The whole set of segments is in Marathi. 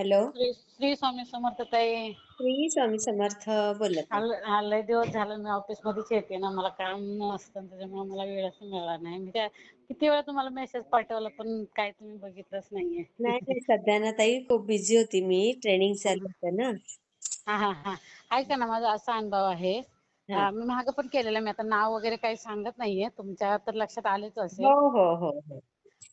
हॅलो. श्री स्वामी समर्थ ताई. श्री स्वामी समर्थ बोलत लय दिवस झालं मी ऑफिस मध्येच येते ना मला काम नसतं त्याच्यामुळे मला वेळच मिळाला नाही. मी त्या किती वेळा तुम्हाला मेसेज पाठवला पण काय तुम्ही बघितलंच नाहीये. नाही नाही सध्या ना ताई खूप बिझी होती मी ट्रेनिंग चालू होतं ना. हा हा हा. ऐका ना माझा असा अनुभव आहे. मी मागं पण केलेलं मी आता नाव वगैरे काही सांगत नाहीये तुमच्या तर लक्षात आलेच असेल. हो हो हो हो.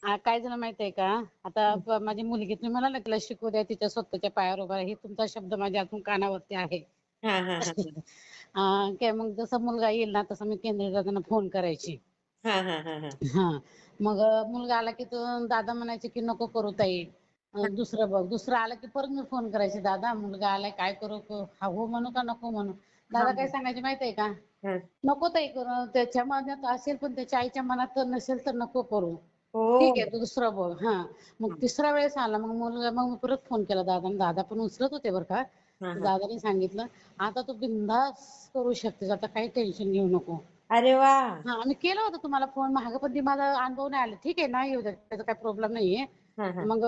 आ, काय झालं माहितीये का? आता माझी मुलगी तुम्ही म्हणाला तिला शिकू द्या तिच्या स्वतःच्या पायावर उभा राहा. हे तुमचा शब्द माझ्या अजून कानावरती आहे. हा हा हा. काय मग जसा मुलगा येईल ना तसं मी केंद्रीय दादांना फोन करायची. हा हा हा हा. हा. मग मुलगा आला की तो दादा म्हणायचे की नको करू ताई. अं, दुसरं बघ. दुसरं आलं की परत मी फोन करायचे दादा मुलगा आलाय काय करू क- हा हो म्हणू का नको म्हणू? दादा काय सांगायचे माहितीये का? हा. नको ताई करू. त्याच्या मनात असेल पण त्याच्या आईच्या मनात तर नसेल तर नको करू. ठीक आहे तू दुसरं बघ हा. मग तिसऱ्या वेळेस आला मग मुलगा मग मी परत फोन केला दादा दादा पण उचलत होते बरं का. हा, हा. दादाने सांगितलं आता तू बिनधास्त करू शकतेस आता काही टेन्शन घेऊ नको. अरे वा. हा मी केला होता तुम्हाला फोन. महाग पण ती माझा अनुभव नाही आला. ठीक आहे ना येऊ दे त्याचा काही प्रॉब्लेम नाहीये. हा हा. मग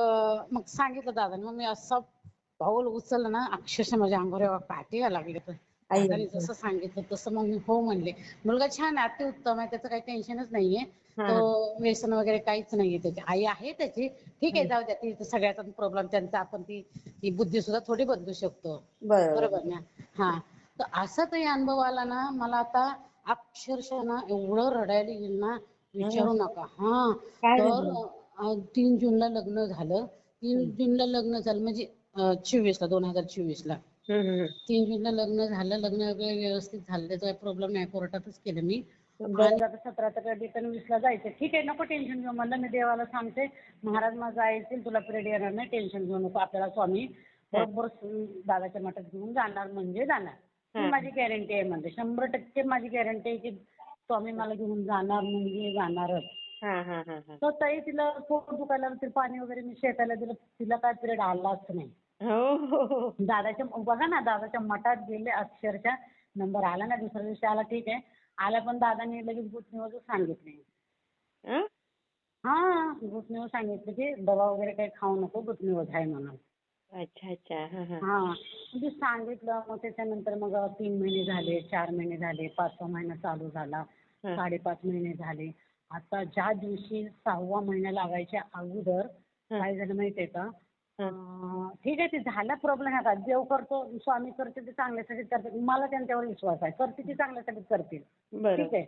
मग सांगितलं दादाने मग मी असं पाऊल उचललं ना अक्षरशः माझ्या अंगावर यायला लागले तर. जसं सांगितलं तसं मग मी हो म्हणले. मुलगा छान आहे अति उत्तम आहे त्याचं काही टेन्शनच नाहीये. हा. तो व्यसन वगैरे काहीच नाहीये त्याची. आई आहे त्याची. ठीक आहे जाऊ द्या. ती सगळ्याचा प्रॉब्लेम त्यांचा आपण ती ती बुद्धी सुद्धा थोडी बदलू शकतो. बरोबर. ना? हा. तर असा काही अनुभव आला ना मला आता अक्षरशः ना एवढं रडायला येईल ना विचारू नका. हा. तर तीन जूनला लग्न झालं. तीन जूनला लग्न झालं म्हणजे चोवीस ला दोन हजार चोवीस ला तीन जूनला लग्न झालं. लग्न वगैरे व्यवस्थित झालं. त्याचा काही प्रॉब्लेम नाही. कोर्टातच केलं मी. आणि आता सतरा तर रिटर्न वीसला जायचं. ठीक आहे नको टेन्शन घेऊ. म्हणलं मी देवाला सांगते महाराज माझा येतील तुला पिरियड येणार नाही टेन्शन घेऊ नको आपल्याला स्वामी. बरोबर दादाच्या मठात घेऊन जाणार म्हणजे जाणार. ही. माझी गॅरंटी आहे म्हणजे शंभर टक्के माझी गॅरंटी आहे की स्वामी मला घेऊन जाणार म्हणजे जाणारच. तर ताई तिला पोट दुखायला पाणी वगैरे मी शेकायला दिलं. तिला काय पिरियड आलाच नाही. हो हो हो. दादाच्या बघा ना दादाच्या मठात गेले अक्षरशः नंबर आला ना दुसऱ्या दिवशी आला. ठीक आहे. आला पण दादाने लगेच गुड न्यूजच सांगितले हा? हा गुड न्यूज सांगितलं की दवा वगैरे काही खाऊ नको गुड न्यूज आहे म्हणून अच्छा अच्छा हा हा हा म्हणजे सांगितलं मग त्याच्यानंतर मग तीन महिने झाले चार महिने झाले पाचवा महिना चालू झाला हा. साडेपाच महिने झाले आता ज्या दिवशी सहावा महिना लागायच्या अगोदर. काय झालं माहितीये का ठीक आहे ते झाला प्रॉब्लेम का देव करतो स्वामी करते ते चांगल्यासाठी करतात. मला त्यांच्यावर विश्वास आहे. करते ते चांगल्यासाठी करतील. ठीक आहे.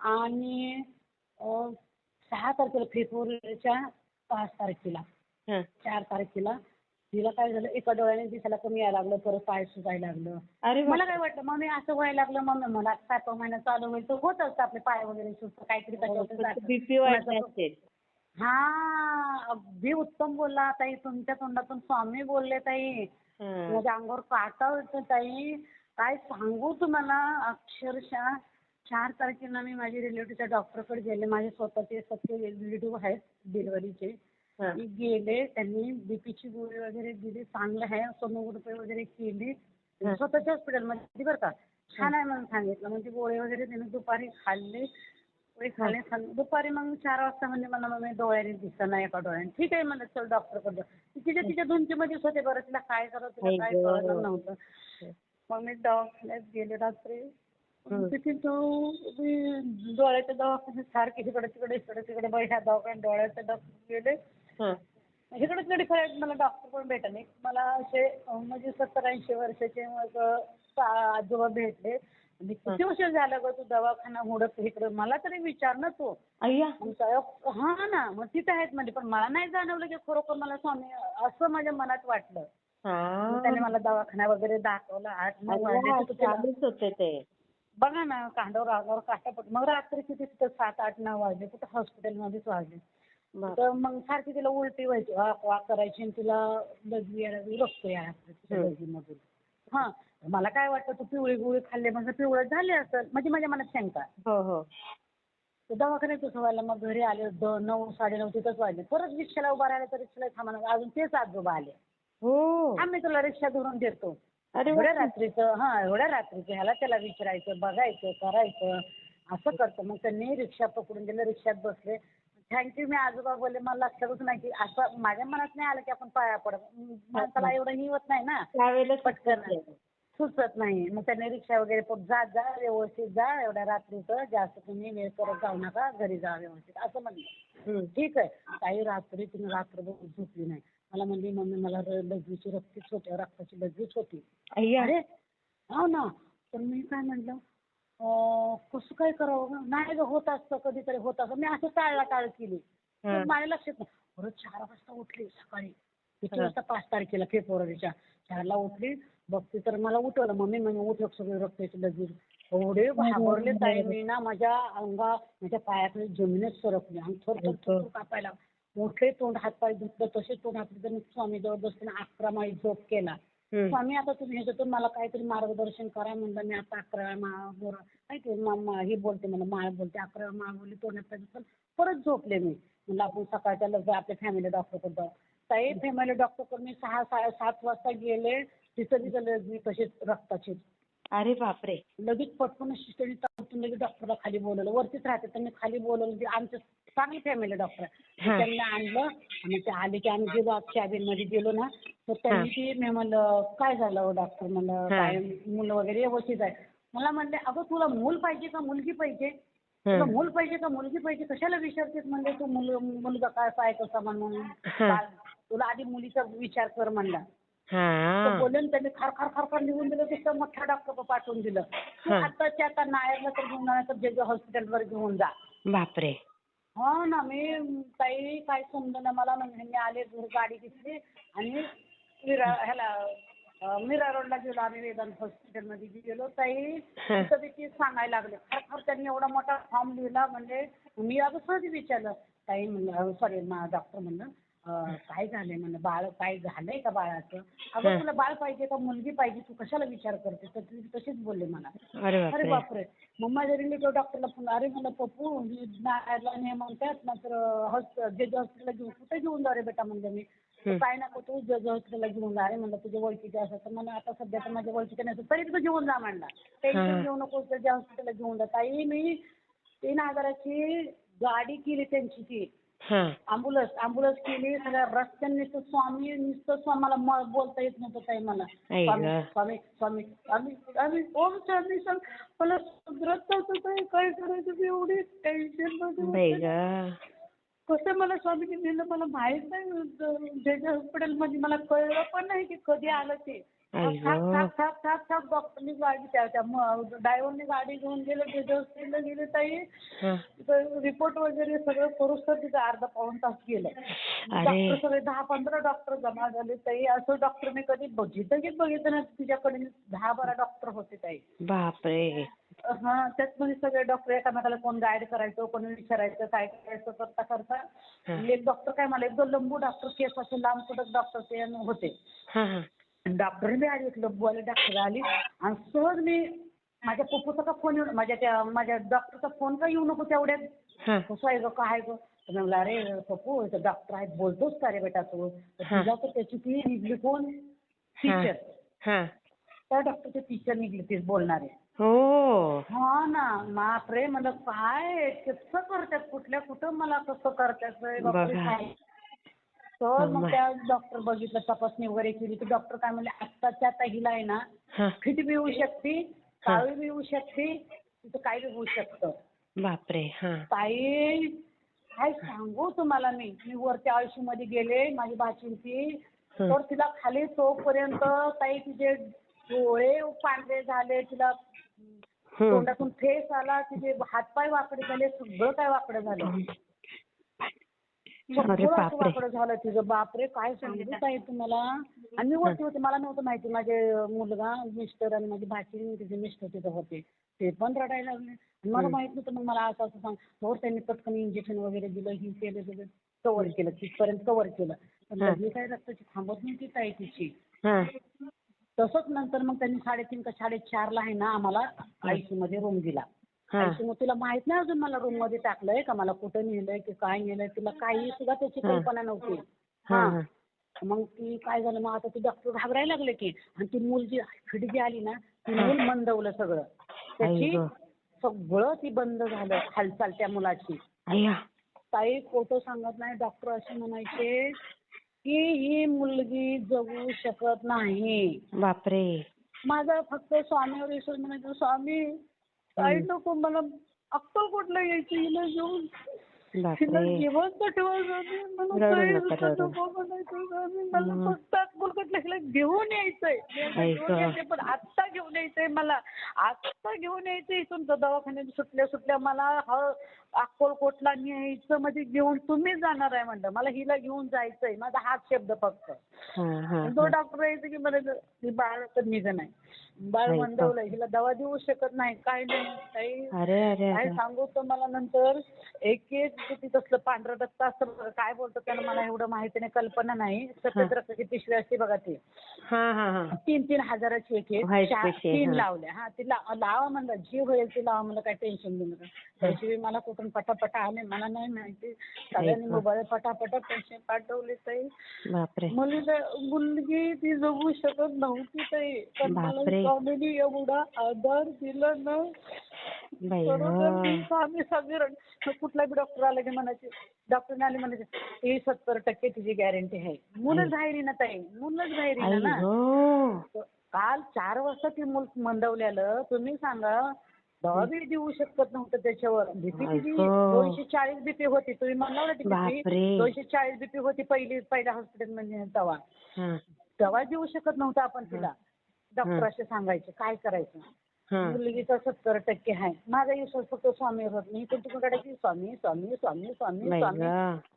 आणि सहा तारखेला फेब्रुवारीच्या पाच तारखेला. हा. चार तारखेला. तिला काय झालं? एका डोळ्याने दिसायला कमी यायला लागलं. परत पाय सुजायला लागलं. अरे मला काय वाटलं? मग मी असं व्हायला लागलं मग मला. सातवा महिना चालू होईल तर होत असतं आपले पाय वगैरे सुस्त. काहीतरी. बीपी असेल हा अगदी उत्तम बोलला ताई. तुमच्या तोंडातून स्वामी बोलले ताई. माझ्या अंगावर काटा येतो ताई. काय सांगू तुम्हाला? अक्षरशः चार तारखेला मी माझ्या रिलेटिव्हच्या डॉक्टरकडे गेले. माझे स्वतःचे सत्य रिलेटिव्ह आहेत डिलिव्हरीचे. मी गेले त्यांनी बीपीची गोळी वगैरे दिली चांगलं आहे. सोनोग्राफी वगैरे केली. स्वतःच्या हॉस्पिटलमध्ये बरं का? छान आहे म्हणून सांगितलं. म्हणजे गोळी वगैरे त्यांनी दुपारी खाल्ले. गोळी खाल्ले खाल्ले दुपारी मग चार वाजता म्हणजे मला मग मी डोळ्याने दिसत नाही एका डोळ्याने. ठीक आहे म्हणलं चल डॉक्टरकडे जाऊ. तिच्या तिच्या धुंची मध्येच होते बरं तिला काय करावं तिला काय. कळलं नव्हतं. मग मी दवाखान्यात गेले रात्री. हं. तिथे तो डोळ्याच्या दवाखान्यात सारखे इकडे तिकडे इकडे तिकडे ह्या दवाखान्यात डोळ्याच्या डॉक्टर गेले. हा. इकडे तिकडे खेळायला मला डॉक्टर पण भेटले नाही. मला असे म्हणजे सत्तर ऐंशी वर्षाचे मग आजोबा भेटले. आणि किती वर्ष झालं ग तू दवाखाना हुडक इकडे? मला तरी विचार ना तू. अय्या. हा ना मग तिथे आहेत म्हणजे पण मला नाही जाणवलं की खरोखर मला स्वामी असं माझ्या मनात वाटलं. मग त्याने मला दवाखाना वगैरे दाखवला. आठ नऊ वाजले होते ते. बघा ना कांडावर अंगावर काटा पड मग रात्री किती तिथं सात आठ नऊ वाजले. कुठं हॉस्पिटलमध्येच वाजले. तर मग सारखी तिला उलटी व्हायची. वाक वाक करायची आणि तिला लघवी रक्त हं. लघवीमधून. हा. मला काय वाटतं तू पिवळी गोळी खाल्ली म्हणजे पिवळं झाले असेल म्हणजे माझ्या मनात शंका हो हो. तर दवाखान्यात व्हायला मग घरी आले द नऊ साडेनऊ तिथंच वाजले परत रिक्षाला उभा राहिला तर रिक्षाला थांबा अजून तेच आजोबा आले. हो. थांब मी तुला रिक्षा धरून देतो. अरे एवढ्या. रात्रीचं हा एवढ्या रात्रीचं ह्याला त्याला विचारायचं बघायचं करायचं असं करतं. मग त्यांनी रिक्षा पकडून दिलं रिक्षात बसले. थँक्यू मी आजोबा बोलले मला लक्षातच नाही की असं माझ्या मनात नाही आलं की आपण पाया पडत माणसाला एवढं ही होत नाही ना. त्यावेळेला पटकन. सुचत नाही. मग त्याने रिक्षा वगैरे पण जा जा व्यवस्थित जा एवढ्या रात्रीचं जास्त तुम्ही वेळ करत जाऊ नका घरी जा व्यवस्थित. असं म्हणलं. ठीक आहे. काही रात्री तिने रात्रभर झोपली नाही. मला म्हणली मम्मी मला लघवीची रक्तीच होती रक्ताची लघवीच होती. अरे हो ना. तर मी काय म्हणलं? कसं काय करावं? नाही गं होत असतं कधीतरी होत असतं. मी असं टाळला टाळ केली. तर माझ्या लक्षात नाही. चार वाजता उठली सकाळी. किती. वाजता? पाच तारखेला फेब्रुवारीच्या चारला उठली. बघते तर मला उठवलं. मम्मी म्हणे उठव सगळे रक्ताची लगेच एवढे घाबरले ताई मी ना माझ्या अंगा माझ्या पायाखाली जमीनच सरकली. आणि थर थर थर थर कापायला. मोठे तोंड हातपाय धुतलं. तसे तोंड हात तर स्वामी जवळ बसताना अकरा माळी झोप केला. स्वामी आता तुम्ही ह्याच्यातून मला काहीतरी मार्गदर्शन करा म्हणलं मी आता अकरा माळ बोर माहिती ही बोलते मला माळ बोलते अकरा माळ बोलली तोंडात पाहिजे पण परत झोपले मी. म्हणलं आपण सकाळच्या लग्न आपल्या फॅमिली डॉक्टरकडे जाऊ. ताई फॅमिली डॉक्टरकडे मी सहा सहा सात वाजता गेले. तिथं तिथं लगेच तशीच रक्ताची. अरे बापरे. लगेच पटकन सिस्टरनी ताबडतोब लगेच डॉक्टरला खाली बोलवलं. वरतीच राहते त्यांनी खाली बोलवलं ते आमचं चांगली फॅमिली डॉक्टर. त्यांना आणलं आणि ते आले की आम्ही गेलो cabin मध्ये गेलो ना तर त्यांनी ती मी म्हणलं काय झालं हो डॉक्टर म्हणलं हा. काय मुलं वगैरे व्यवस्थित आहे मला म्हणले अगं तुला मूल पाहिजे का मुलगी पाहिजे? तुला. मूल पाहिजे का मुलगी पाहिजे? कशाला विचारतेस म्हणले तू मुल मुलगा कसा आहे कसा म्हणून. तुला आधी मुलीचा विचार कर म्हणला. तर हा. बोलले ना त्यांनी खार खार खार खार लिहून दिलं तिथं मोठ्या डॉक्टर पाठवून दिलं. तू. आताच्या आता नायरला तर घेऊन जा तर जे जे हॉस्पिटलवर घेऊन जा. बापरे. हो ना मी ताई काय समजलं ना मला म्हणजे मी आले घर गाडी घेतली आणि ह्याला मीरा रोडला गेलो आम्ही वेदांत हॉस्पिटलमध्ये गेलो. ताई. तिथं ते सांगायला लागले. खर खर त्यांनी एवढा मोठा फॉर्म लिहिला म्हणजे मी अगं सहज विचारलं. ताई म्हणलं सॉरी डॉक्टर म्हणलं. काय झालंय म्हणलं बाळ काय झालंय का बाळाचं? अगं. तुला बाळ पाहिजे का मुलगी पाहिजे? तू कशाला विचार करते? तर ती तशीच बोलले मला. अरे अरे बापरे. मग माझ्या रिलेटिव्ह डॉक्टरला फोन अरे मला पप्पू नाही म्हणतात नंतर हॉस्प जे जे हॉस्पिटलला घेऊन कुठे घेऊन जा रे बेटा म्हणलं मी? तर. काय नको तू जे जे हॉस्पिटलला घेऊन जा रे म्हणलं तुझ्या ओळखीचे असं तर मला आता सध्या तर माझ्या ओळखीचे नसतं तरी तू घेऊन जा म्हणला. टेन्शन. घेऊ नको जे हॉस्पिटलला घेऊन जा. ताई मी तीन हजाराची गाडी केली त्यांची ती. हा. अँब्युलन्स अँब्युलन्स केली सगळ्या रस्त्याने नुसतं स्वामी नुसतं स्वामी मला म- बोलता येत नव्हतं ताई मला. आई स्वामी गं. स्वामी स्वामी स्वामी ओम स्वामी स्वामी मला सुधरत नव्हतं ताई काय करायचं मी एवढी टेन्शनमध्ये बाई होते. ग. कसं मला स्वामीने दिलं मला माहीत नाही. जे जे हॉस्पिटलमध्ये मला कळलं पण नाही की कधी आलं ते. डॉक्टरनी गाडी ड्रायव्हरने गाडी घेऊन गेलं हॉस्पिटलला गेले ताई. रिपोर्ट वगैरे सगळं करूच तर तिथं अर्धा पाऊण तास गेलं. डॉक्टर सगळे दहा पंधरा डॉक्टर जमा झाले ताई. असं डॉक्टर मी कधी ब- जिंदगीत बघितलं ना तिच्याकडे दहा बारा डॉक्टर होते ताई. बापरे. हा त्याचमध्ये सगळे डॉक्टर एकामेकाला कोण गाईड करायचं कोणी विचारायचं काय करायचं करता करता. एक डॉक्टर काय मला एकदम लंबू डॉक्टर केसाचे लांब कडक डॉक्टर ते होते. डॉक्टर बी आली एक लंबूवाले डॉक्टर आली. आणि सहज मी माझ्या पप्पूचा का फोन येऊन माझ्या त्या माझ्या डॉक्टरचा फोन का येऊ नको तेवढ्यात? कसं आहे गं काय गं? तर म्हणलं अरे पप्पू इथं डॉक्टर आहेत बोलतोच का रे बेटा तू? तर. तुझ्या तर त्याची ती निघली कोण. टीचर हा. त्या डॉक्टरचे टीचर निघली तीच बोलणारे. हो. हा ना. बापरे म्हणलं काय कसं करतात कुठल्या कुठं मला कसं करतात तर मग. त्या डॉक्टर बघितलं तपासणी वगैरे केली. तर डॉक्टर काय म्हणले आत्ताच्या आता हिला आहे ना फिट बी होऊ शकते काळी बी होऊ शकते तिथं काय बी होऊ शकतं. बापरे हा. ताई काय सांगू तुम्हाला मी? मी वरच्या आयुष्यामध्ये गेले माझी भाची ती हं. तर तिला खाली तोपर्यंत ताई तिचे डोळे पांढरे झाले तिला. तोंडातून फेस आला तिचे हातपाय वाकडे झाले सगळं काय वाकडं झालं. असं वाकडं झालं तिचं बापरे काय सांगू ताई तुम्हाला? आणि मी वरती होते मला नव्हतं माहिती माझे मुलगा मिस्टर आणि माझी भाची आणि तिचे मिस्टर तिथं होते. ते पण रडायला लागले. आणि मला. माहीत नव्हतं मग मला असं असं सांग तर त्यांनी पटकन इंजेक्शन वगैरे दिलं ही केलं सगळं कव्हर केलं तिथपर्यंत कव्हर केलं. पण. ही काय रक्ताची थांबत नाही ती ताई तिची. तसंच नंतर मग त्यांनी साडेतीन का साडेचारला आहे ना आम्हाला आयसीयू मध्ये रूम दिला. आयसीयू मध्ये तिला माहीत नाही अजून मला रूममध्ये टाकलंय का मला कुठं नेलंय की काय नेलंय तिला काही सुद्धा त्याची. कल्पना नव्हती. हा मग ती काय झालं मग आता ती डॉक्टर घाबरायला लागले की आणि ती मूल जी फिट जी आली ना ती मंदवलं सगळं. त्याची आई. सगळं ती बंद झालं हालचाल त्या मुलाची. ताई खोटं सांगत नाही डॉक्टर असे म्हणायचे की ही मुलगी जगू शकत नाही. बापरे. माझा फक्त स्वामीवर विश्वास म्हणायचा स्वामी ताई नको मला अक्कलकोटला यायची हिला घेऊन जिवंत ठेवायचं रडू नका, रडू. नको म्हणायचं. मला फक्त अक्कलकोटला हिला घेऊन यायचंय. आई घेऊन. यायचंय पण आत्ता घेऊन यायचंय मला. आत्ता घेऊन यायचंय इथून. तर दवाखान्यात सुटल्या सुटल्या मला ह अक्कलकोटला न्यायचं? म्हणजे घेऊन तुम्हीच जाणार आहे म्हणलं. मला हिला घेऊन जायचंय. माझा हाच शब्द फक्त. हा हा तो डॉक्टर यायचं की म्हणायचं की बाळ तर निघ नाही बाळ. मंदवलंय हिला दवा देऊ शकत नाही काय नाही अरे अरे काय अरे. सांगू तर मला नंतर? एक एक किती तसलं पांढरं रक्त असतं बघा, काय बोलतो त्याला मला एवढं माहिती नाही कल्पना नाही. सफेद रक्ताची पिशवी असते बघा ती. हा हा हा. तीन तीन हजाराची एक एक White चार- पिशवी, तीन हा. लावल्या. हा ती ला- लावा म्हणलं जी होईल ती लावा म्हणलं काय टेन्शन घेऊ नका. त्याशिवाय मला कुठून पटापटा आले मला नाही माहिती. सगळ्यांनी. मोबाईल पटापटा पैसे पाठवले ताई. बापरे. मुलगा मुलगी ती जगू शकत नव्हती ताई. पण मला बापरे. स्वामीने एवढा आधार दिला ना बरोबर. स्वामी रड- मग कुठला बी डॉक्टर आला की म्हणायचे डॉक्टर आले म्हणायचे ही सत्तर टक्के तिची गॅरंटी आहे. मुलंच बाहेर ना ताई. मुलंच बाहेर आई ना. काल चार वाजता ती मूल मंदवलेलं तुम्ही सांगा दवा बी देऊ शकत नव्हतं त्याच्यावर. बीपी किती. दोनशे चाळीस बीपी होती. तुम्ही म्हणला ना ती बापरे. बीपी दोनशे चाळीस बीपी होती पहिली पहिल्या हॉस्पिटलमध्ये तेव्हा. हा. दवा देऊ शकत नव्हतं आपण तिला. डॉक्टर असे सांगायचे काय करायचं? हा मुलगीचा सत्तर टक्के आहे. माझा विश्वास फक्त स्वामीवर होत मी पण तुमच्याकडे स्वामी स्वामी स्वामी स्वामी स्वामी.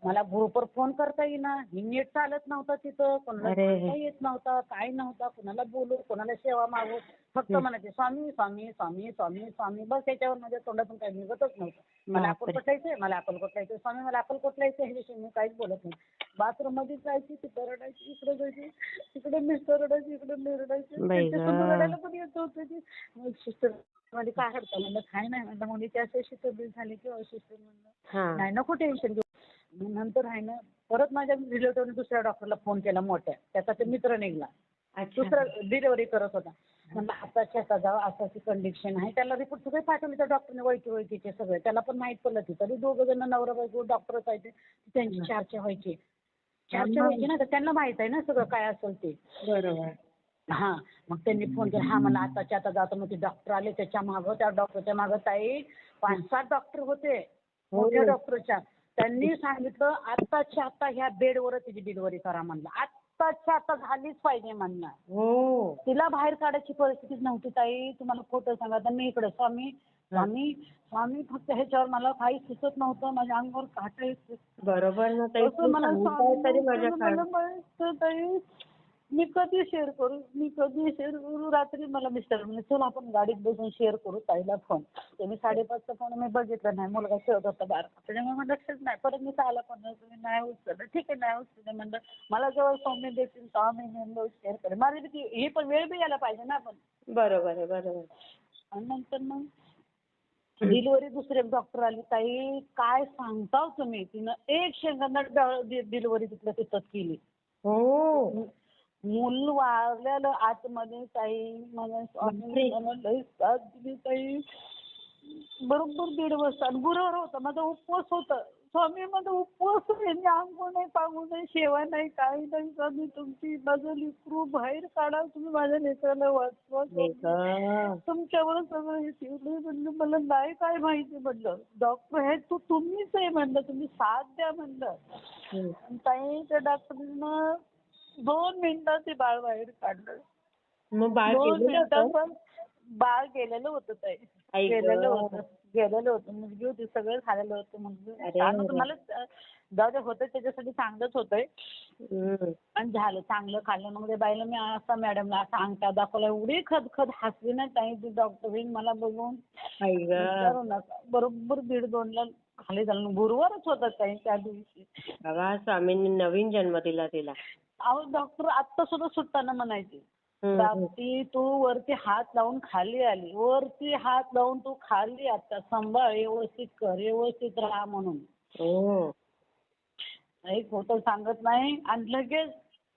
मला ग्रुपवर फोन करता येईना. ही नीट चालत नव्हता तिथं. कोणाला येत नव्हता. काय नव्हता. कोणाला बोलू कोणाला सेवा मागू. फक्त म्हणायचे स्वामी स्वामी स्वामी स्वामी स्वामी. बस त्याच्यावर माझ्या तोंडातून काही निघतच नव्हतं. मला बापरे. अक्कलकोट यायचंय मला अक्कलकोट यायचंय स्वामी मला अक्कलकोट यायचं ह्याच्याविषयी मी काहीच बोलत नाही. बाथरूममध्ये जायची तिथं रडायची इकडे जायची. इकडे मिस्टर रडायची इकडे मी रडायची. बाई गं. रडायला पण येत होतं ती सिस्टरमध्ये काय हरता म्हणलं काय नाही म्हणलं मुलीची अशी अशी तब्येत झाली किंवा सिस्टर म्हणलं. हा. नाही नको टेन्शन घेऊ. मग नंतर आहे ना परत माझ्या रिलेटिव्हने दुसऱ्या डॉक्टरला फोन केला मोठ्या. त्याचा ते मित्र निघला. अच्छा. दुसरा डिलिव्हरी करत होता. म्हणलं आता जाऊ असाची कंडिशन आहे. त्याला रिपोर्ट सगळे पाठवले त्या डॉक्टरने ओळखी ओळखीचे सगळे. त्याला पण माहीत पडलं ते तरी दोघं जण नवरा बायको डॉक्टरच आहे ते. त्यांची चर्चा व्हायची. चर्चा व्हायची ना तर त्यांना माहीत आहे ना सगळं काय असेल ते. बरोबर. हा मग त्यांनी फोन केला हा मला आताच्या आता जातो मग ते डॉक्टर आले त्याच्या मागं त्या डॉक्टरच्या मागं ताई पाच सात डॉक्टर होते. मोठ्या डॉक्टरच्या त्यांनी सांगितलं आत्ताच्या आता ह्या बेडवरच तिची डिलिव्हरी करा म्हणलं. आत्ताच्या आता झालीच पाहिजे म्हणलं हो. तिला बाहेर काढायची परिस्थितीच नव्हती ताई. तुम्हाला खोटं सांगा. तर मी इकडे स्वामी स्वामी स्वामी फक्त ह्याच्यावर मला काही सुचत नव्हतं. माझ्या अंगावर काटा. येत बरोबर ना ताई. तू सांगताय तरी माझ्या ताई. मी कधी शेअर करू? मी कधी शेअर करू? रात्री मला मिस्टर म्हणे चल आपण गाडीत बसून शेअर करू ताईला फोन ते मी साडेपाचचा फोन मी बघितला नाही. मुलगा खेळत होता बारा त्याच्यामुळे मला लक्षच नाही. परत मी आला पण नाही. तुम्ही नाही उचललं ठीक आहे नाही उचललं म्हणलं मला जेव्हा सौम्य देतील तेव्हा मी नेमलं शेअर करेन माझी बी ती- ही पण वेळ बी यायला पाहिजे ना आपण. बरोबर आहे बरोबर आणि नंतर मग डिलिव्हरी दुसरे डॉक्टर आले. ताई काय सांगता हो तुम्ही? तिनं एक शेंगांना डिलिव्हरी तिथल्या तिथंच केली. हो. मूल वारलेलं आतमध्ये ताई. मला स्वामी मला लई साथ दिली ताई. बरोबर दीड वाजता. आणि गुरुवार होता. माझा उपवास होता. स्वामी माझा उपवास मी अंघोळ नाही पांघोळ नाही सेवा नाही काही नाही. स्वामी तुमची माझं लेकरू बाहेर काढा तुम्ही माझ्या लेकराला वाचवा. तुमच्यावर सगळं हे ठेवलंय म्हणलं. मला नाही काय माहिती म्हणलं. डॉक्टर हे तू तुम्हीच आहे म्हणलं. तुम्ही साथ द्या म्हणलं. ताई त्या डॉक्टरनं दोन मिनिटात ते बाळ बाहेर काढलं. मग बाळ दोन गेलेलं मिनिटात होतं? पण बाळ गेलेलं होतं ताई. आई गं. गेलेलं होतं. गेलेलं होतं. मुलगी होती सगळं झालेलं होतं. मुलगी अरे छान होतं अरे. मला जाऊ दे होतं त्याच्यासाठी चांगलंच होतंय. हम्म. आणि झालं चांगलं खाल्लं. मग बाईला मी असा मॅडमला असा अंगठा दाखवला. एवढी खदखद हसली ना ताई ती डॉक्टरीन मला बघून. आई गं. विचारू नका. बरोबर दीड दोनला खाली झालं. गुरुवारच होता ताई त्या दिवशी. बाबा स्वामींनी नवीन जन्म दिला तिला. अहो डॉक्टर आत्ता सुद्धा सुटताना म्हणायचे. प्राप्ती तू वरती हात लावून खाली आली. वरती हात लावून तू खाली आता सांभाळ व्यवस्थित कर व्यवस्थित राहा म्हणून. हो. नाही खोटं सांगत नाही. आणि लगेच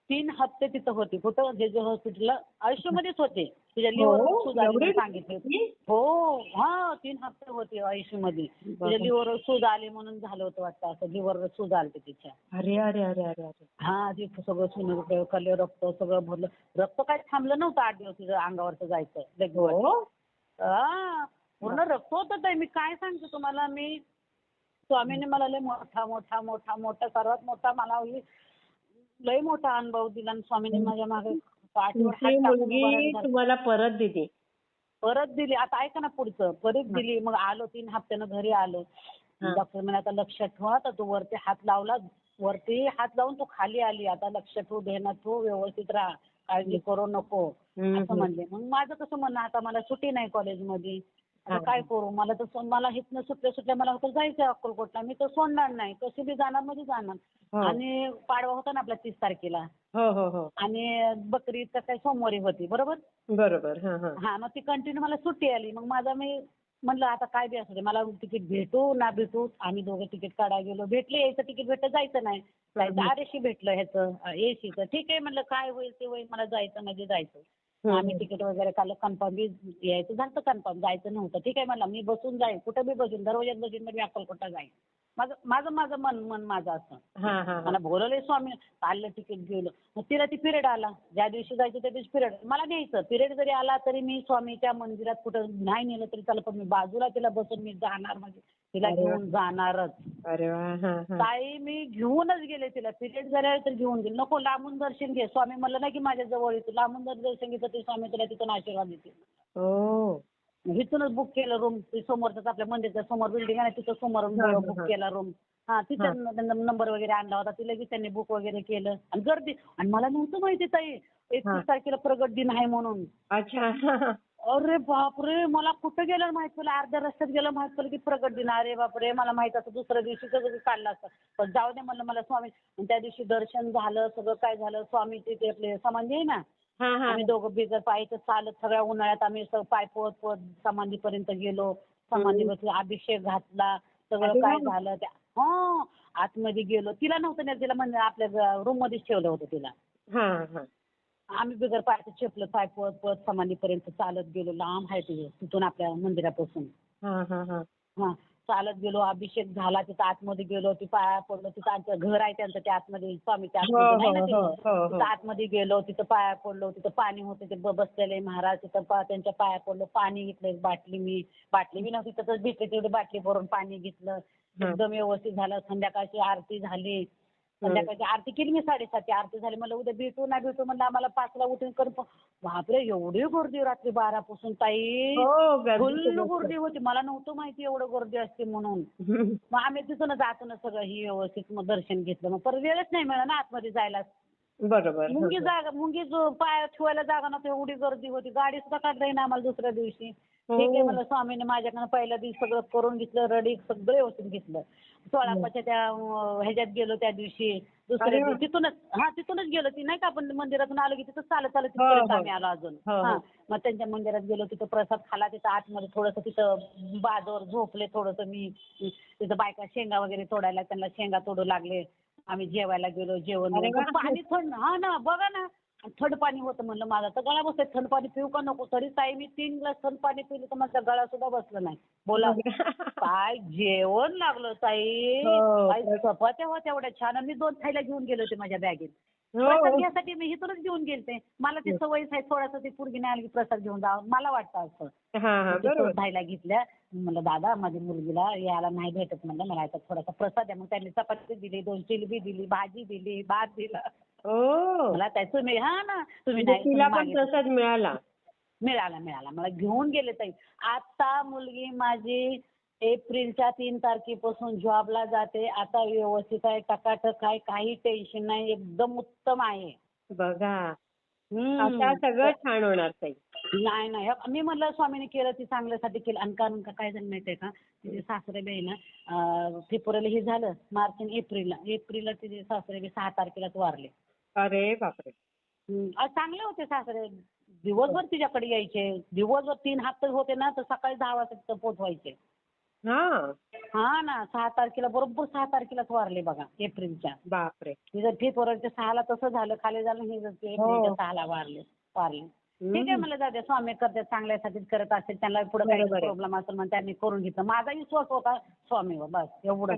तीन हप्ते तिथं होते. कुठं? जे जे हॉस्पिटलला आयुष्यामध्येच होते. तुझ्या लिव्हर हो? सूज आली म्हणून सांगितले होते. हो हा तीन हप्ते होते आयुष्यामध्ये. तुझ्या लिव्हर सूज आली म्हणून झालं होतं वाटतं असं लिव्हर सूज आलते तिच्या. अरे अरे अरे अरे अरे. हा तिथं सगळं सोनोग्राफी खाल्ले रक्त सगळं भरलं. रक्त काय थांबलं नव्हतं आठ दिवस तिचं अंगावरचं जायचं लेगवर हो? हा पूर्ण रक्त होतं ताई मी काय सांगते तुम्हाला मी स्वामीने मला लय मोठा मोठा मोठा मोठा सर्वात मोठा मला लय मोठा अनुभव दिला आणि स्वामीने माझ्या मागे पाठीवर हात तुमची टाकून उभं मुलगी राहिलं. तुम्हाला परत दिली. परत दिली. आता ऐका ना पुढचं. परत दिली. मग आलो तीन हप्त्यानं घरी आलो. हा. डॉक्टर म्हणे आता लक्षात ठेवा. आता तू वरती हात लावला. वरती हात लावून तू खाली आली. आता लक्ष ठेवू ध्यानात ठेवू व्यवस्थित राहा. काळजी करू नको. हम्म, असं हम्म. म्हणले. मग माझं कसं म्हणणं आता मला सुट्टी नाही कॉलेजमध्ये. आता हा. काय करू? मला तर सो- मला हिथनं सुटल्या सुटल्या मला होतं जायचं अक्कलकोटला. मी तर सोडणार नाही. कशी बी जाणार म्हणजे जाणार. हो. आणि पाडवा होता ना आपला तीस तारखेला. हो हो हो. आणि बकरी तर काय सोमवारी होती बरोबर? बरोबर हा हा. हा मग ती कंटिन्यू मला सुट्टी आली. मग माझा मी म्हणलं आता काय बी असू दे मला तिकीट भेटू ना भेटू आम्ही दोघं तिकीट काढायला गेलो. भेटले यायचं तिकीट भेटत जायचं नाही. जायचं हम्म. आरएसी भेटलं ह्याचं एसीचं ठीक आहे म्हणलं काय होईल ते होईल मला जायचं म्हणजे जायचं. आम्ही तिकीट वगैरे काढलं कन्फर्म बी यायचं झालं कन्फर्म जायचं नव्हतं. ठीक आहे म्हणलं मी बसून जाईन कुठं बी बसून दरवाज्यात बसून मी अक्कलकोटला जाईन. माझं माझं माझं मन मन माझं असं. हा हा हा. मला बोलवलंय स्वामी काढलं तिकीट गेलो. मग तिला ती पिरियड आला. ज्या दिवशी जायचं त्या दिवशी पिरियड. मला न्यायचं पिरियड जरी आला तरी मी स्वामीच्या मंदिरात कुठं नाही नेलं तरी चालेल पण मी बाजूला तिला बसून मी जाणार म्हणजे तिला अरे वा. घेऊन जाणारच. अरे वा हा हा. ताई मी घेऊनच गेले तिला. पिरियड झाल्या तर घेऊन गेले. नको लांबून दर्शन घे. स्वामी म्हणलं नाही की माझ्या जवळ येतो. लांबून जर दर्शन घेतलं तरी स्वामी तुला तिथून आशीर्वाद देतील. हो. इथूनच बुक केलं रूम समोरच आपल्या मंदिरच्या समोर बिल्डिंग आहे तिथं समोर बुक. केला रूम हा तिथं त्यांना नंबर वगैरे आणला होता. ती लगेच त्यांनी बुक वगैरे केलं. आणि गर्दी आणि मला नव्हतं माहिती ताई. एकतीस तारखेला प्रगट दिन आहे म्हणून. अच्छा. अरे बापरे मला कुठं गेलं माहीत पडलं? अर्ध्या रस्त्यात गेलं माहीत पडलं की प्रगट दिन. अरे बापरे मला माहीत असं दुसऱ्या दिवशी कसं काढलं असतं. पण जाऊ दे म्हणलं मला स्वामी आणि त्या दिवशी दर्शन झालं सगळं काय झालं? स्वामीचे ते आपले समाधी आहे ना आम्ही दोघं बिगर पायीचं चालत सगळ्या उन्हाळ्यात आम्ही पाय पोहत पोहत समाधीपर्यंत गेलो. समाधी बसलो अभिषेक घातला सगळं काय. झालं त्या हो आतमध्ये गेलो. तिला नव्हतं नेलं तिला म्हणजे आपल्या रूम मध्येच ठेवलं होतं तिला. आम्ही बिगर पायाचं चेपलं पाय पोहत पोहत समाधीपर्यंत चालत गेलो. लांब आहे तिथं तिथून आपल्या मंदिरापासून. चालत गेलो अभिषेक झाला तिथं आतमध्ये गेलो ती पाया पडलो तिथं आमचं घर आहे त्यांचं त्या आतमध्ये स्वामीच्या हो, आतमध्ये नाही ना हो, तिथं. हो, आतमध्ये गेलो तिथं पाया पडलो तिथं पाणी होतं ते ब- बसलेले महाराज तिथं पा- त्यांच्या पाया पडलो पाणी घेतलं एक बाटली मी बाटली बी नव्हती तिथंच भेटली तेवढी बाटली भरून पाणी घेतलं. एकदम व्यवस्थित झालं संध्याकाळची आरती झाली. संध्याकाळची आरती केली मी साडेसातची. आरती झाली मला उद्या भेटू ना भेटू म्हणलं आम्हाला पाचला उठून करून बापरे एवढी गर्दी रात्री बारापासून ताई. हो गर्दी फुल खूप. गर्दी होती. मला नव्हतं माहिती एवढं गर्दी असते म्हणून. मग आम्ही तिथून जातो ना सगळं ही व्यवस्थित मग दर्शन घेतलं. मग परत वेळच नाही मिळाला ना आतमध्ये जायला. बरोबर मुंगी जागा मुंगी जो पाय ठेवायला जागा नव्हती एवढी गर्दी होती. गाडी सुद्धा काढता येईना आम्हाला दुसऱ्या दिवशी. ठीक आहे मला स्वामीने माझ्याकडनं पहिल्या दिवशी सगळं करून घेतलं रडी सगळं व्यवस्थित घेतलं सोळापाच्या त्या ह्याच्यात गेलो त्या दिवशी दुसऱ्या. दिवशी तिथूनच हा तिथूनच गेलो ती नाही का आपण मंदिरातून आलो की तिथं चालत चालत हो, तिथपर्यंत हो. आम्ही आलो अजून हो, हो. हा मग त्यांच्या मंदिरात गेलो तिथं प्रसाद खाला तिथं आतमध्ये थोडंसं तिथं बाजूवर झोपले थोडंसं मी तिथं बायका शेंगा वगैरे तोडायला त्यांना शेंगा तोडू लागले आम्ही जेवायला गेलो जेवण. पाणी थंड हा ना बघा ना थंड पाणी होतं म्हणलं माझा तर गळा बसतोय. थंड पाणी पिऊ का नको? तरी ताई मी तीन ग्लास थंड पाणी पिलं तर माझा गळा सुद्धा बसला नाही. बोला. काय जेवण लागलं ताई? हो. काय? चपात्या होत्या एवढ्या छान. आणि मी दोन थायला घेऊन गेले होते माझ्या बॅगेत. हो. घ्यासाठी मी इथूनच घेऊन गेलते. मला ती सवयच आहे थोडासा ती पोरगी नाही आली की प्रसाद घेऊन जावं मला वाटतं असं. हा हा बरोबर. घेतल्या. म्हणलं दादा माझ्या मुलगीला यायला नाही भेटत. म्हणलं मला आता थोडासा प्रसाद आहे. मग त्यांनी चपाती दिली दोन जिलबी दिली भाजी दिली भात दिला. ओ मला त्या तुम्ही हा ना तुम्ही म्हणजे नाही तिला तुम्ही पण मागितलं. प्रसाद मिळाला. मिळाला मिळाला. मला घेऊन गेले ताई. आता मुलगी माझी एप्रिलच्या तीन तारखेपासून जॉबला जाते. आता व्यवस्थित आहे टकाटक आहे काही टेन्शन नाही एकदम उत्तम आहे. बघा. हम्म. आता सगळं छान होणार ताई. नाही नाही. हे- मी म्हणलं स्वामीने केलं ती चांगल्यासाठी केलं. आणि कारण का काय झालं माहितीये का? तिचे सासरे बी आहे ना अं, फेब्रुवारीला हे झालं मार्च आणि एप्रिलला. एप्रिलला तिचे सासरे बी सहा तारखेलाच वारले. अरे बापरे. हम्म. चांगले होते सासरे. दिवसभर तिच्याकडे यायचे. दिवसभर तीन हप्ते होते ना तर सकाळी दहा वाजता तिथं पोचवायचे हा. हा ना सहा तारखेला बरोबर सहा तारखेलाच वारले बघा एप्रिलच्या. बापरे. तिचं फेब्रुवारीच्या सहाला तसं झालं खाली झालं हे जर ते एप्रिलच्या सहाला वारले वारले. ठीक आहे मला जाऊ द्या स्वामी करते चांगल्यासाठीच करत असेल त्यांना पुढे काही बरोबर आहे. प्रॉब्लेम असेल म्हणून त्यांनी करून घेतलं. माझा विश्वास होता स्वामीवर बस एवढं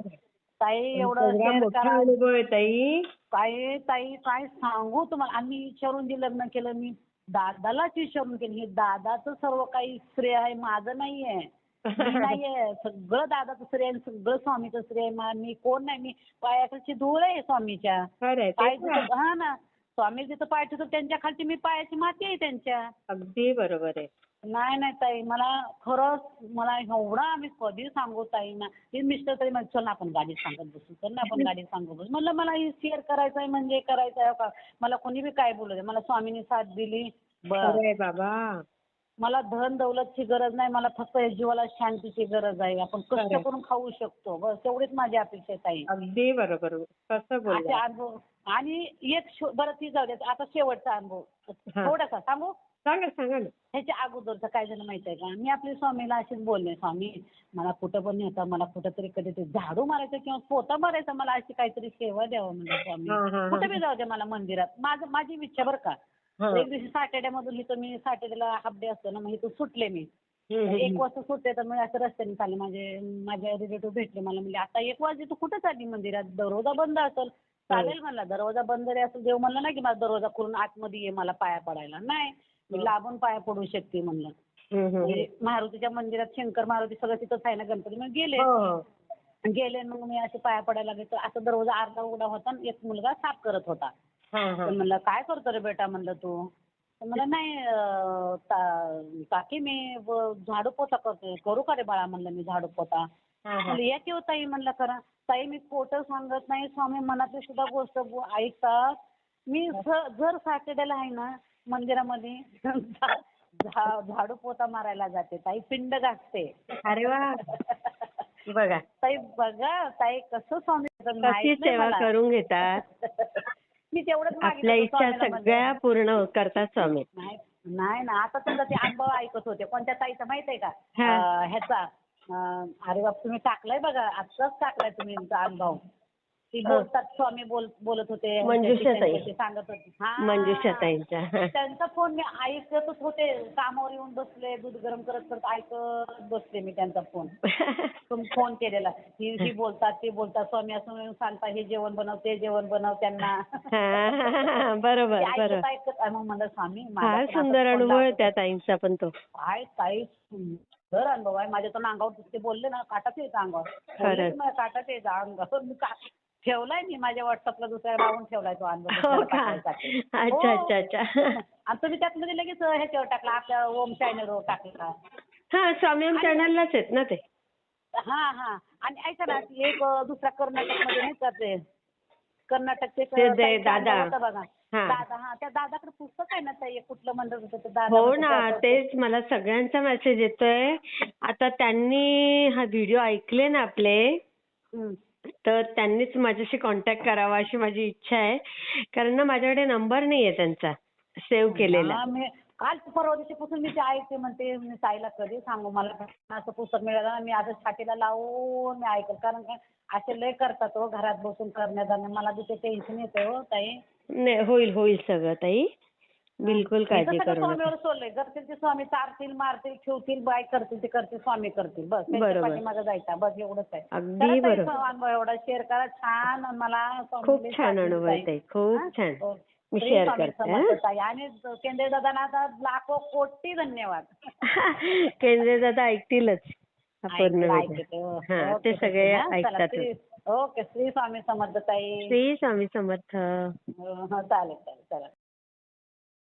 ताई एवढं करा. ताई. काय ताई काय सांगू तुम्हाला? आम्ही विचारून जे लग्न केलं मी दादालाच विचारून केलं. हे दादाचं सर्व काही श्रेय आहे माझं नाहीये. मी नाहीये. सगळं दादाचं श्रेय आहे सगळं स्वामीचं श्रेय आहे. मा- मी कोण नाही? मी पायाखालची धूळ आहे स्वामीच्या. खरंय पाय ते तर आहे. जिथं- हा ना. स्वामी जिथं पाय ठेवतो त्यांच्या खालची मी पायाची माती आहे त्यांच्या. अगदी बरोबर आहे. नाही नाही ताई मला खरंच मला एवढं आम्ही कधी सांगू ताई ना ते मिस्टर तरी म्हणजे चल ना आपण गाडीत सांगत बसू. चल ना आपण गाडीत सांगत बसू. म्हणलं मला हे शेअर करायचं आहे म्हणजे करायचं आहे का? मला कोणी बी काय बोलू दे. मला स्वामीने साथ दिली. खरंय बाबा. मला धन दौलतची गरज नाही. मला फक्त या जीवाला शांतीची गरज आहे. आपण कष्ट खरंय. करून खाऊ शकतो. बस एवढीच माझी अपेक्षा आहे ताई. अगदी बरोबर. कसं असे बोलला अनुभव आणि एक शो- बरं ती जाऊ दे. आता शेवटचा अनुभव. हा. थोडासा. सांगू? सांगा सांगा ना. ह्याच्या अगोदरचं काय झालं माहिती आहे का? मी आपल्या स्वामीला अशीच बोलले स्वामी मला कुठं पण नेता मला कुठं तरी कधी झाडू मारायचं किंवा पोता मारायचं मला अशी काहीतरी सेवा द्यावं म्हणजे हा, हा, स्वामी. कुठं बी जाऊ दे मला मंदिरात. माझं माझी इच्छा बरं का? हा. एक दिवशी साटेड्यामधून इथं मी साटेड्याला हाफ डे असतो ना मग इथून सुटले मी. हम्म, हम्म, एक हम्म. वाजता सुटते तर मी असं रस्त्याने चालले. माझे माझे रिलेटिव्ह भेटले मला. म्हणजे आता एक वाजले तू कुठं चालली मंदिरात? दरवाजा बंद असेल. चालेल म्हणला दरवाजा बंद रे असं देव म्हणलं ना की माझा दरवाजा खोलून आतमध्ये ये मला पाया पडायला. नाही मी लांबून पाया पडू शकते म्हणलं. म्हणजे मारुतीच्या मंदिरात शंकर मारुती सगळं तिथंच आहे ना गणपती मग गेले. हो, हो. गेले मग मी असे पाया पडायला लागले. तर असं दरवाजा अर्धा उघडा होता आणि एक मुलगा साफ करत होता. तर म्हणलं काय करतो रे बेटा? म्हणलं तू. तर म्हणलं नाही काकी मी झाडू पोता करते करू का रे बाळा? म्हणलं मी झाडू पोता. म्हणलं या की हो ताई म्हणलं करा. ताई मी खोटं सांगत नाही. स्वामी मनातली सुद्धा गोष्ट बो- ऐकतात. मी ज- जर सॅटर्डेला आहे ना मंदिरामध्ये झा- झा- झाडू पोता मारायला जाते. ताई पिंड घासते अरे वा. बघा. ताई बघा. ताई कसं स्वामी कशी माहीत नाही सेवा मला. करून घेतात? मी तेवढंच आपल्या इच्छा स्वामीला म्हणजे. सगळ्या पूर्ण करतात स्वामी. नाही नाही ना. आता तुमचा ते अनुभव ऐकत होते. कोणत्या ताईचा माहीत आहे का? हा. अं, ह्याचा. अरे बाप तुम्ही टाकलाय बघा. आत्ताच टाकलाय तुम्ही तुमचा अनुभव. ती हा. बोलतात स्वामी बोल बोलत होते. त्यांच्याशी सांगत होते. हा. मंजुषा ताईंचा त्यांचा फोन मी ऐकतच होते. कामावर येऊन बसले दूध गरम करत करत ऐकत बसले मी त्यांचा फोन. तुम्ही फोन केलेला. ही ही बोलतात ते बोलतात. स्वामी असं म्हणून सांगता हे जेवण बनव ते जेवण बनव त्यांना. हा, बरोबर ते ऐकत बरोबर ऐकत मग म्हणलं स्वामी माझा फार पण असा सुंदर फोन अनुभव आहे लागतो. त्या ताईंचा पण तो. काय सुंदर. अनुभव आहे. माझ्या तर अंगावर ते बोलले ना काटाच येतं अंगावर. काटाच येतं अंगावर. मी का- ठेवलाय मी माझ्या व्हॉट्सअपला दुसऱ्या लावून ठेवलाय तो अनुभव. हो हो. अच्छा अच्छा. आणि तुम्ही त्यातमध्ये लगेच ह्याच्यावर टाकला आपल्या ओम चॅनलवर टाकला. हा स्वामी चॅनललाच आहेत ना ते. हा हा. आणि ऐका ना एक दुसरा कर्नाटकमध्ये नाही का ते? कर्नाटकचे दादा. बघा. दादा हा त्या दादाकडे पुस्तक आहे ना ताई कुठलं मंडळ होतं ते दादा हो ना. तेच मला सगळ्यांचा मेसेज येतोय. आता त्यांनी हा व्हिडिओ ऐकले ना आपले. तर त्यांनीच माझ्याशी कॉन्टॅक्ट करावा अशी माझी इच्छा आहे. कारण ना माझ्याकडे नंबर नाहीये त्यांचा. सेव्ह केलेला. काल परवा दिवशीपासून मी ते ऐकते म्हणते मी ताईला कधी सांगू मला असं पुस्तक मिळालं ना मी आता छातीला लावून मी ऐकल. कारण काय असे लय करतात हो घरात बसून करण्यात मला बी ते टेन्शन येते हो ताई. नाही होईल होईल सगळं ताई. बिलकुल काळजी करू नका. स्वामीवर सोडलंय करतील ते स्वामी चारतील मारतील ठेवतील बाय करतील ते करतील स्वामी करतील बस. बरोबर. पाठीमागं जायचा बस एवढंच आहे. अगदी बरोबर. एवढा शेअर करा छान मला खूप छान अनुभव खूप? छान. मी शेअर करते. आणि केंद्रीय दादांना आता लाखो कोटी धन्यवाद. केंद्रे दादा ऐकतीलच. हा. हा ते सगळे ऐकतात ओके श्री स्वामी समर्थ ताई. श्री स्वामी समर्थ. हो, हो, चालेल चालेल चला.